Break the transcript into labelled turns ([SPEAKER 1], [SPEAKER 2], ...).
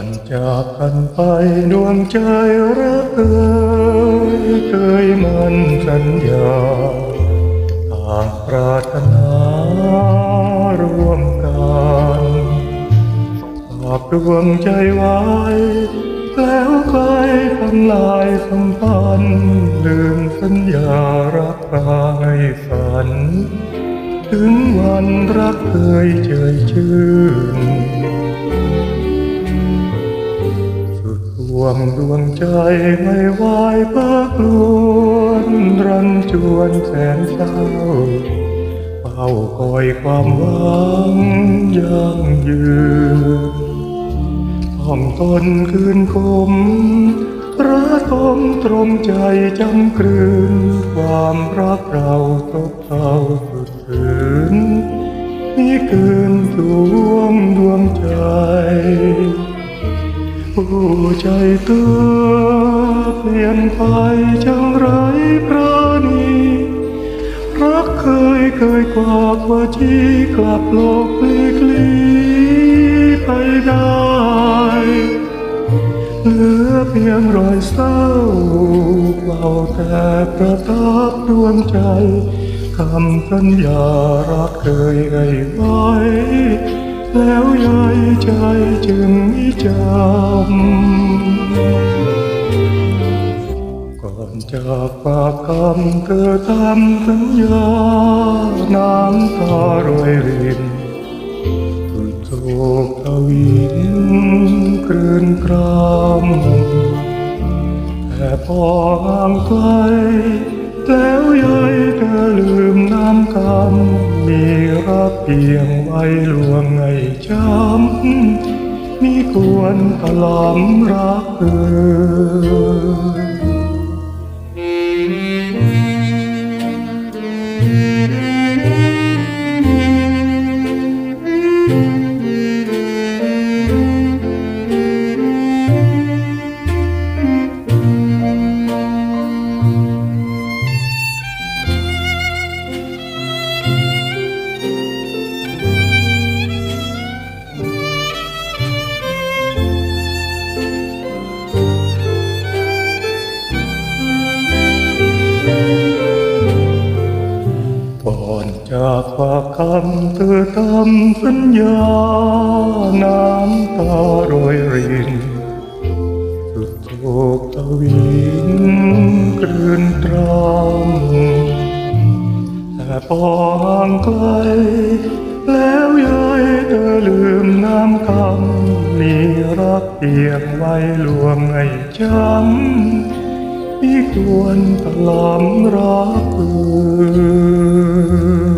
[SPEAKER 1] อนจากกันไปดวงใจรักเอ่ยเคยมันสัญญาหากปรารถนารวมกันฝากดวงใจไว้ แล้วใครทำลายสัมพันธ์ลืมสัญญารักมาให้ฝัน ถึงวันรักเคยเจยชื่น วงดวงใจไม่ไหวเพิกลวนรันจวนแสนเศร้าเฝ้าคอยความหวังยั่งยืนห้องตนคืนคมระทมตรมใจจำกลืน ความรักเราตกเท่าสุดฝืนนี่คืนสวงดวงใจ ผู้ใจตัวเปลี่ยนไปจังไรพระนีรักเคยเคยกว่าว่าจีกลับโลกปลีกลีไปได้ เหลือเพียงรอยเศร้าเบาแต่ประทับดวงใจคำสัญญารักเคยให้ไว้ แล้วยายใจจึงไม่จำก่อนจากปากคำเธอทำสัญญาน้ำตารอยรินสุดโศกทวินกลืนกรามแต่พอห่างไกล แล้วยายเธอลืมน้ำคำมีรักเพียงไว้ลวงให้ช้ำมีควรตลำรักเออากปากคำเธอทำสัญญา น้ำตารอยรินสุดโศกทวินกลืนตรามแต่พอห่างไกล แล้วยายเธอลืมน้ำคำมีรักเพียงไว้ลวงให้ช้ำที่ควรตลอมรักเอ่ย